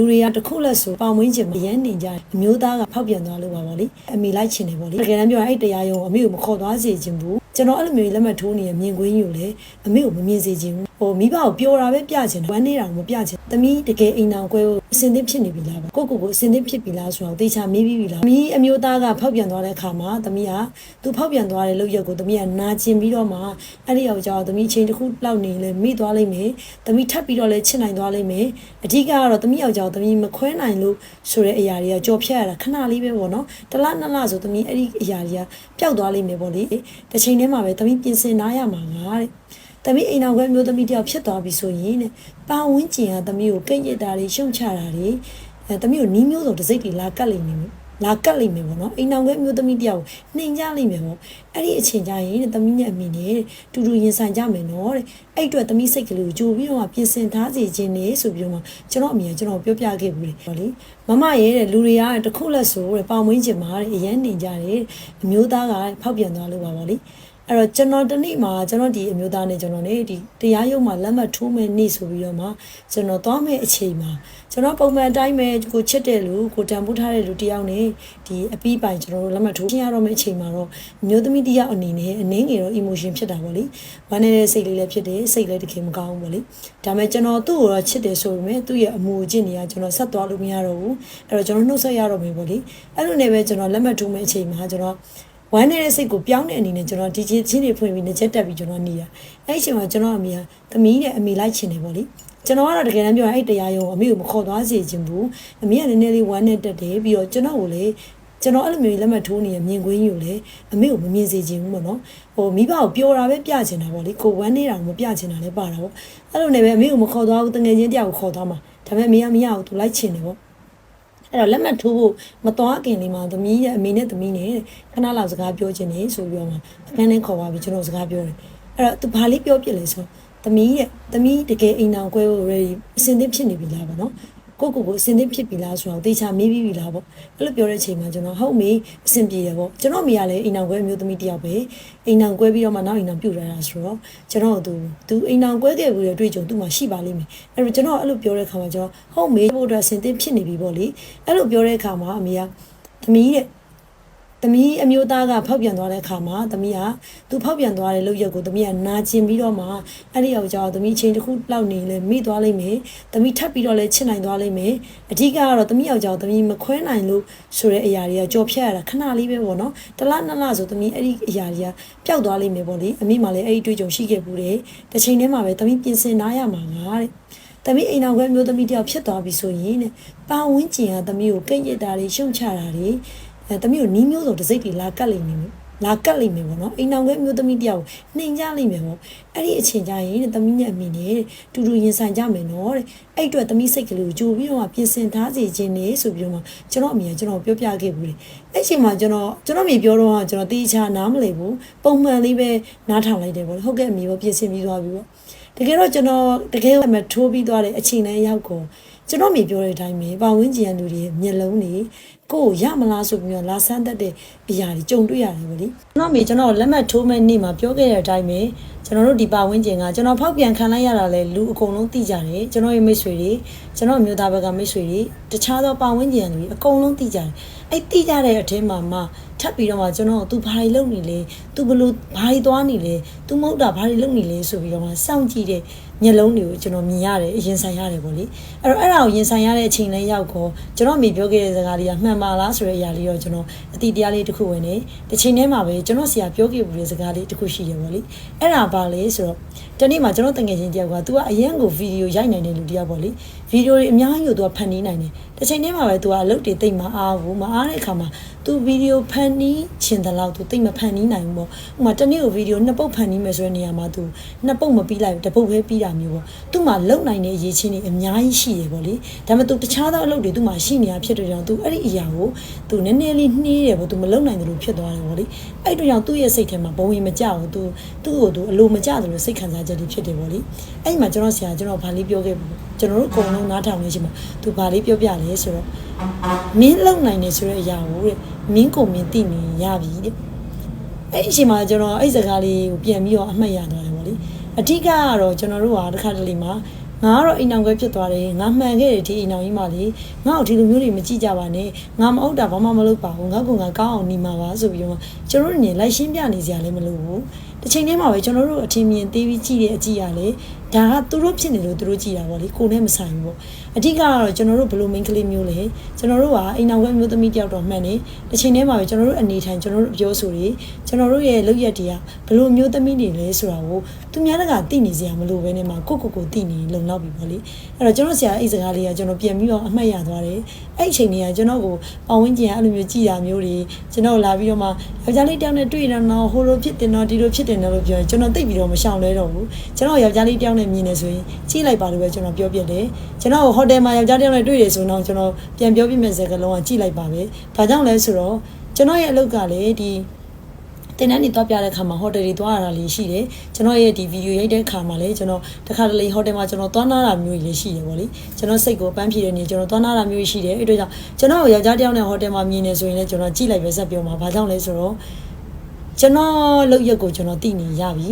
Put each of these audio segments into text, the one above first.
လူတွေကတစ်ခုလက်ဆိုပေါင်မွင်းချင်မရမ်းနေကြတယ်အမျိုးသားကဖောက်ပြန်သွားလို့ပါဗောလေအမေလိုက်ချင်တယ်ဗောလေတကယ်တမ်းပြောရင်အဲ့တရားရုံအမေကိုမခေါ်သွားစေချင်ဘူးကျွန်တော်အဲ့လိုမျိုးလက်မှတ်ထိုးနေတဲ့မြင်ကွင်းယူလေအမေကိုမမြင်စေချင်ဘူး ဟိုမိဘကိုပြောတာပဲပြချင်တယ်ဝမ်းနေတာကိုမပြချင်သမီးတကယ်အိမ်အောင်ကွဲကိုအစင်သင့်ဖြစ်နေပြီလားကိုကိုကိုအစင်သင့်ဖြစ်ပြီလားဆိုတော့တေချာမေးပြီးပြီလားသမီးအမျိုးသားကဖောက်ပြန်သွားတဲ့အခါမှာသမီးကသူဖောက်ပြန်သွားတဲ့လုပ်ရက်ကိုသမီးကနာကျင်ပြီးတော့မှအဲ့ဒီယောက်ျားကိုသမီးအချိန်တစ်ခုလောက်နေလဲမိသွားလိမ့်မယ်သမီးထပ်ပြီးတော့လဲချစ်နိုင်သွားလိမ့်မယ်အဓိကကတော့သမီးယောက်ျားကိုသမီးမခွဲနိုင်လို့ဆိုတဲ့အရာတွေကကြော်ဖြတ်ရတာခဏလေးပဲပေါ့နော်တလနှစ်လဆိုသမီးအဲ့ဒီအရာတွေကပျောက်သွားလိမ့်မယ်ပေါ့လေတစ်ချိန်တည်းမှာပဲသမီးပြင်ဆင်နားရမှာငါတဲ့။ တမီးအိမ်အောင်ခွဲမျိုးသမီးတယောက်ဖြစ်သွားပြီဆိုရင်တဲ့ပါဝင်းကျင်ကတမီးကိုကိတ်ရတာတွေရှုံချတာတွေအဲတမီးကိုနီးမျိုးစုံတစ်စိတ်တွေလာကတ်လိမ့်မယ်လာကတ်လိမ့်မယ်ပေါ့နော်အိမ်အောင်ခွဲမျိုးသမီးတယောက်ကိုနှိမ်ကြလိမ့်မယ်ပေါ့အဲ့ဒီအချိန်ကျရင်တဲ့တမီးနဲ့အမိနဲ့တူတူရင်ဆိုင်ကြမယ်နော်တဲ့အဲ့အတွက်တမီးစိတ်ကလေးကိုကြိုပြီးတော့မှပြင်ဆင်ထားစီခြင်းနေဆိုပြီးတော့မှကျွန်တော်အမိကကျွန်တော်ပြောပြခဲ့ဘူးလေဟောလေမမရဲ့တဲ့လူတွေကတခုလက်ဆိုတဲ့ပေါင်မွင်းကျင်မှာတဲ့အရန်နေကြတယ်အမျိုးသားကဖောက်ပြန်သွားလို့ပါဗောလေ အဲ့တော့ကျွန်တော်တနေ့မှာကျွန်တော်ဒီအမျိုးသားနဲ့ကျွန်တော်ねဒီတရားရုံးမှာလက်မှတ်ထိုးမဲ့နေ့ဆိုပြီးတော့မှကျွန်တော်သွားမဲ့အချိန်မှာကျွန်တော်ပုံမှန်အတိုင်းပဲကိုချစ်တဲ့လူကိုတန်ဖိုးထားတဲ့လူတယောက်နဲ့ဒီအပီးပိုင်ကျွန်တော်တို့လက်မှတ်ထိုးရတော့မဲ့အချိန်မှာတော့အမျိုးသမီးတယောက်အနေနဲ့အနည်းငယ်တော့ emotion ဖြစ်တာပေါ့လေ။ဝမ်းနေတဲ့စိတ်လေးလည်းဖြစ်တယ်စိတ်လည်းတကယ်မကောင်းဘူးပေါ့လေ။ဒါပေမဲ့ကျွန်တော်သူ့ကိုတော့ချစ်တယ်ဆိုပေမဲ့သူ့ရဲ့အမူအကျင့်တွေကကျွန်တော်ဆက်သွားလို့မရတော့ဘူး။အဲ့တော့ကျွန်တော်နှုတ်ဆက်ရတော့မယ်ပေါ့လေ။အဲ့လိုနဲ့ပဲကျွန်တော်လက်မှတ်ထိုးမဲ့အချိန်မှာကျွန်တော် ဝမ်းနေတဲ့စိတ်ကိုပြောင်းတဲ့အနေနဲ့ကျွန်တော်ဒီချင်းချင်းတွေဖွင့်ပြီးနေချက်တက်ပြီးကျွန်တော်နေတာအဲ့ဒီအချိန်မှာကျွန်တော်အမေကသမီးနဲ့အမေလိုက်ချင်တယ်ပေါ့လေကျွန်တော်ကတော့တကယ်တမ်းပြောရင်အဲ့တရားရုံအမေကိုမခေါ်သွားစေချင်ဘူးအမေကနည်းနည်းလေးဝမ်းနဲ့တက်တယ်ပြီးတော့ကျွန်တော်ကိုလေကျွန်တော်အဲ့လိုမျိုးလက်မှတ်ထိုးနေတဲ့မြင်ကွင်းယူလေအမေကိုမမြင်စေချင်ဘူးပေါ့နော်ဟိုမိဘကိုပြောတာပဲပြချင်တာပေါ့လေကိုဝမ်းနေတာကိုမပြချင်တာလည်းပါတာပေါ့အဲ့လိုနဲ့ပဲအမေကိုမခေါ်သွားဘူးတငယ်ချင်းတယောက်ကိုခေါ်သွားမှာဒါပေမဲ့အမေကမရဘူးသူလိုက်ချင်တယ်ပေါ့ အဲ့တော့လက်မှတ်ထိုးဖို့မသွားခင်လေးမှာသမီးရဲ့အမေနဲ့သမီးနဲ့ခဏလောက်စကားပြောချင်နေဆိုပြီးတော့မှအခန်းထဲခေါ်ပါပြီးကျွန်တော်စကားပြောတယ်အဲ့တော့သူဘာလေးပြောပြလဲဆိုသမီးရဲ့သမီးတကယ်အိမ်အောင်ကွဲဖို့ ready အစင်သင့်ဖြစ်နေပြီလားဗောနော် ကိုကိုကိုအစင်သင့်ဖြစ်ပြီလားဆိုတော့တေချာမေးပြီးပြီလားဗောအဲ့လိုပြောတဲ့အချိန်မှာကျွန်တော်ဟုတ်မေအစင်ပြေတယ်ဗောကျွန်တော်မိရလဲအိမ်အောင်ကွဲအမျိုးသမီးတစ်ယောက်ပဲအိမ်အောင်ကွဲပြီးတော့မှနောက်အိမ်အောင်ပြုတ်လာတာဆိုတော့ကျွန်တော်သူသူအိမ်အောင်ကွဲခဲ့ပြီးတဲ့အတွေ့အကြုံသူ့မှာရှိပါလိမ့်မယ်အဲ့တော့ကျွန်တော်အဲ့လိုပြောတဲ့အခါမှာကျွန်တော်ဟုတ်မေဖို့အတွက်အစင်သင့်ဖြစ်နေပြီဗောလေအဲ့လိုပြောတဲ့အခါမှာအမေကသမီးတဲ့ သမီးအမျိုးသားကဖောက်ပြန်သွားတဲ့အခါမှာသမီးကသူဖောက်ပြန်သွားတဲ့လုပ်ရက်ကိုသမီးကနာကျင်ပြီးတော့မှအဲ့ဒီယောက်ျားကိုသမီးချိန်တစ်ခုလောက်နေလဲမိသွားလိမ့်မယ်သမီးထပ်ပြီးတော့လဲချစ်နိုင်သွားလိမ့်မယ်အဓိကကတော့သမီးယောက်ျားကိုသမီးမခွဲနိုင်လို့ဆိုတဲ့အရာတွေကကြော်ဖြတ်ရတာခဏလေးပဲပေါ့နော်တလနှစ်လဆိုသမီးအဲ့ဒီအရာတွေကပျောက်သွားလိမ့်မယ်ပေါ့လေအမိမှလည်းအဲ့ဒီတွေ့ကြုံရှိခဲ့ဘူးတယ်တစ်ချိန်တည်းမှာပဲသမီးပြင်ဆင်နားရမှာငါတဲ့။တမီးအိမ်အောင်ခွဲမျိုးသမီးတယောက်ဖြစ်သွားပြီဆိုရင်တဲ့ပါဝင်းကျင်ကတမီးကိုကိတ်ရတာတွေရှုံချတာတွေ အဲတမီးကိုနီးမျိုးစုံတစ်စိတ်တွေလာကတ်လိမ့်မယ်လာကတ်လိမ့်မယ်ပေါ့နော်အိမ်အောင်ခွဲမျိုးသမီးတယောက်ကိုနှိမ်ကြလိမ့်မယ်ပေါ့အဲ့ဒီအချိန်ကျရင်တဲ့တမီးနဲ့အမိနဲ့တူတူရင်ဆိုင်ကြမယ်နော်တဲ့အဲ့အတွက်တမီးစိတ်ကလေးကိုကြိုပြီးတော့မှပြင်ဆင်ထားစီခြင်းနေဆိုပြီးတော့မှကျွန်တော်အမိကကျွန်တော်ပြောပြခဲ့ဘူးလေအဲ့ချိန်မှာကျွန်တော်ကျွန်တော်အမိပြောတော့ကကျွန်တော်တေချာနားမလည်ဘူးပုံမှန်လေးပဲနားထောင်လိုက်တယ်ပေါ့လေဟုတ်ကဲ့အမိပေါ့ပြင်ဆင်ပြီးသွားပြီပေါ့တကယ်တော့ကျွန်တော်တကယ်မထိုးပြီးသွားတဲ့အချိန်တိုင်းရောက်ကိုကျွန်တော်မိပြောတဲ့အတိုင်းပဲပါဝင်းကျင်ရလူတွေမျက်လုံးတွေ ကိုယ်ရမလားဆိုပြီးတော့လာဆန်းတတ်တဲ့အရာတွေကြုံတွေ့ရတယ်ဗောလေကျွန်တော်မိကျွန်တော်လက်မှတ်ထိုးမဲ့နေ့မှာပြောခဲ့တဲ့အတိုင်းပဲကျွန်တော်တို့ဒီပါဝင်းကျင်ကကျွန်တော်ဖောက်ပြန်ခံလိုက်ရတာလဲလူအကုန်လုံးသိကြတယ်ကျွန်တော်ရဲ့မိတ်ဆွေတွေကျွန်တော်မျိုးသားဘက်ကမိတ်ဆွေတွေတခြားသောပါဝင်းကျင်တွေအကုန်လုံးသိကြတယ်အဲ့သိကြတဲ့အထက်မှာမှထပ်ပြီးတော့မှကျွန်တော်သူဘာတွေလုပ်နေလဲသူဘလို့ဘာတွေသွားနေလဲသူမဟုတ်တာဘာတွေလုပ်နေလဲဆိုပြီးတော့မှစောင့်ကြည့်တဲ့ မျက်လုံးတွေကိုကျွန်တော်မြင်ရတယ်ရင်ဆိုင်ရတယ်ပေါ့လေအဲ့တော့အဲ့ဒါကိုရင်ဆိုင်ရတဲ့အချိန်လေးရောက်တော့ကျွန်တော်မိပြောခဲ့တဲ့စကားလေးကမှန်ပါလားဆိုတဲ့အရာလေးတော့ကျွန်တော်အတိတရားလေးတစ်ခုဝင်နေတစ်ချိန်တည်းမှာပဲကျွန်တော်ဆရာပြောခဲ့ဘူးတဲ့စကားလေးတစ်ခုရှိတယ်ပေါ့လေအဲ့ဒါပါလေဆိုတော့တနေ့မှာကျွန်တော်တငယ်ချင်းတယောက်က तू ကအရန်ကိုဗီဒီယိုရိုက်နိုင်တဲ့လူတယောက်ပေါ့လေဗီဒီယိုတွေအများကြီးကို तू ကဖန်တီးနိုင်တယ်တစ်ချိန်တည်းမှာပဲ तू ကအလုပ်တွေတိတ်မအားဘူးမအားတဲ့အခါမှာ तू ဗီဒီယိုဖန်တီးချင်တယ်လို့ तू တိတ်မဖန်တီးနိုင်ဘူးပေါ့ဥပမာတနေ့ကိုဗီဒီယိုနှစ်ပုတ်ဖန်တီးမယ်ဆိုတဲ့နေရာမှာ तू နှစ်ပုတ်မပြီးလိုက်ဘူးတစ်ပုတ်ပဲပြီးတာ တာမျိုးပေါ့သူ့မှာလုံနိုင်တဲ့ရည်ချင်းတွေအများကြီးရှိတယ်ပေါ့လေဒါမှမဟုတ်တခြားသောအလုပ်တွေသူ့မှာရှိနေတာဖြစ်တဲ့ကြောင့်သူအဲ့ဒီအရာကိုသူနည်းနည်းလေးနှီးတယ်ပေါ့သူမလုံနိုင်တယ်လို့ဖြစ်သွားတယ်ပေါ့လေအဲ့တို့ကြောင့်သူ့ရဲ့စိတ်ထဲမှာဘဝင်မကြဘူးသူသူ့ကိုသူအလိုမကြတယ်လို့စိတ်ခံစားချက်တွေဖြစ်တယ်ပေါ့လေအဲ့ဒီမှာကျွန်တော်ဆရာကျွန်တော်ဗာလေးပြောခဲ့ကျွန်တော်တို့အကုန်လုံးနားထောင်နေချိန်မှာသူဗာလေးပြောပြလဲဆိုတော့မင်းလုံနိုင်တယ်ဆိုတဲ့အရာကိုတဲ့မင်းကိုမင်းသိနေရပြီတဲ့အဲ့ဒီအချိန်မှာကျွန်တော်အဲ့ဒီစကားလေးကိုပြန်ပြီးတော့အမှတ်ရသွားတယ် အဓိကကတော့ကျွန်တော်တို့ကတစ်ခါတလေမှာငါကတော့အိမ်အောင်ခွဲဖြစ်သွားတယ်ငါမှန်ခဲ့တယ်ဒီအိမ်အောင်ကြီးမှလေငါ့ကိုဒီလိုမျိုးတွေမကြည့်ကြပါနဲ့ငါမဟုတ်တာဘာမှမလုပ်ပါဘူးငါကငါကောင်းအောင်နေမှာပါဆိုပြီးတော့ကျွန်တော်တို့နေလိုက်ရှင်းပြနေစရာလည်းမလိုဘူးတစ်ချိန်တည်းမှာပဲကျွန်တော်တို့အထင်မြင်သေးပြီးကြည့်တဲ့အကြည့်ရလေ ဒါကသူတို့ဖြစ်နေလို့သူတို့ကြည့်တာပေါ့လေကိုယ်နဲ့မဆိုင်ဘူးပေါ့အဓိကကတော့ကျွန်တော်တို့ဘယ်လို main ကလေးမျိုးလဲကျွန်တော်တို့ကအိမ်အောင်ခွဲမျိုးသမီးတယောက်တော့မှန်နေတစ်ချိန်တည်းမှာပဲကျွန်တော်တို့အနေထိုင်ကျွန်တော်တို့ပြောဆိုတွေကျွန်တော်တို့ရဲ့လုပ်ရက်တွေကဘယ်လိုမျိုးသမီးတွေလဲဆိုတာကိုသူများတကသိနေစရာမလိုဘဲနဲ့မှာကိုကိုကိုသိနေလုံလောက်ပြီပေါ့လေအဲ့တော့ကျွန်တော်ဆရာအဲ့စကားလေးကကျွန်တော်ပြန်ပြီးတော့အမှတ်ရသွားတယ်အဲ့အချိန်တွေကကျွန်တော်ကိုပဝင်းကျင်အဲ့လိုမျိုးကြည်တာမျိုးတွေကျွန်တော်လာပြီးတော့မှယောက်ျားလေးတယောက်နဲ့တွေ့တယ်နော်ဟိုလိုဖြစ်တယ်နော်ဒီလိုဖြစ်တယ်နော်လို့ပြောရင်ကျွန်တော်သိပြီးတော့မရှောင်လဲတော့ဘူးကျွန်တော်ယောက်ျားလေးတယောက်နဲ့မြင်နေဆိုရင်ကြည့်လိုက်ပါလို့ပဲကျွန်တော်ပြောပြတယ်ကျွန်တော်ဟိုတယ်မှာယောက်ျားတယောက်နဲ့တွေ့တယ်ဆိုတော့ကျွန်တော်ပြန်ပြောပြမယ့်စကားလုံးကကြည့်လိုက်ပါပဲဒါကြောင့်လဲဆိုတော့ကျွန်တော်ရဲ့အလုပ်ကလည်းဒီတင်တန်းနေတော့ပြတဲ့ခါမှာဟိုတယ်တွေသွားရတာလေးရှိတယ်ကျွန်တော်ရဲ့ဒီဗီဒီယိုရိုက်တဲ့ခါမှာလည်းကျွန်တော်တခါတလေဟိုတယ်မှာကျွန်တော်သွားနာတာမျိုးကြီးလည်းရှိတယ်ဗောလေကျွန်တော်စိတ်ကိုပန်းဖြေတဲ့နေ့ကျွန်တော်သွားနာတာမျိုးကြီးရှိတယ်အဲ့အတွက်ကြောင့်ကျွန်တော်ယောက်ျားတစ်ယောက်နဲ့ဟိုတယ်မှာမြင်နေဆိုရင်လည်းကျွန်တော်ကြည့်လိုက်ပဲဆက်ပြောမှာဘာကြောင့်လဲဆိုတော့ကျွန်တော်လုပ်ရက်ကိုကျွန်တော်သိနေရပြီ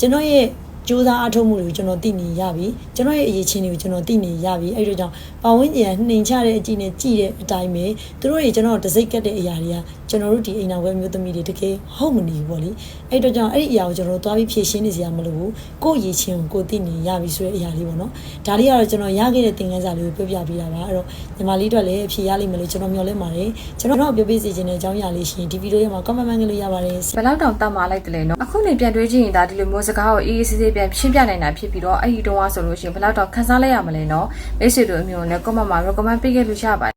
ကျွန်တော်ရဲ့ ကြိုးစားအထောက်မှုတွေကိုကျွန်တော်သိနေရပြီကျွန်တော်ရဲ့အရေးချင်းတွေကိုကျွန်တော်သိနေရပြီအဲ့အတွက်ကြောင့်ပဝင်းကျင်နှိမ်ချတဲ့အကြည့်နဲ့ကြည့်တဲ့အတိုင်းပဲသူတို့တွေကျွန်တော်တစိတ်ကက်တဲ့အရာတွေကကျွန်တော်တို့ဒီအိမ်တော်ဝဲမျိုးသမီးတွေတကယ်ဟုတ်မနေဘူးပေါ့လေအဲ့အတွက်ကြောင့်အဲ့ဒီအရာကိုကျွန်တော်တို့သွားပြီးဖြည့်ရှင်းနေစရာမလိုဘူးကိုယ့်အရေးချင်းကိုကိုယ်သိနေရပြီဆိုတဲ့အရာလေးပေါ့နော်ဒါလေးကတော့ကျွန်တော်ရခဲ့တဲ့သင်ခန်းစာလေးကိုပြောပြပေးတာပါအဲ့တော့ညီမလေးတို့လည်းအဖြေရလိမ့်မယ်လို့ကျွန်တော်မျှော်လင့်ပါတယ်ကျွန်တော်တို့ပြောပြစီခြင်းတဲ့အကြောင်းအရာလေးရှိရင်ဒီဗီဒီယိုရဲ့မှာ comment မှန်ကလေးရပါတယ်ဘယ်လောက်တောင်တတ်မှလိုက်တယ်လဲနော်အခုနေပြန်တွေးကြည့်ရင်ဒါဒီလိုမျိုးစကားကိုအေးအေးဆေးဆေးပြန်ရှင်းပြနိုင်တာဖြစ်ပြီးတော့အဲ့ဒီတုန်းကဆိုလို့ရှိရင်ဘယ်လောက်တောင်ခန်းစားလိုက်ရမလဲနော်မိတ်ဆွေတို့အမျိုးနဲ့ comment မှာ recommend ပေးခဲ့လို့ရပါတယ်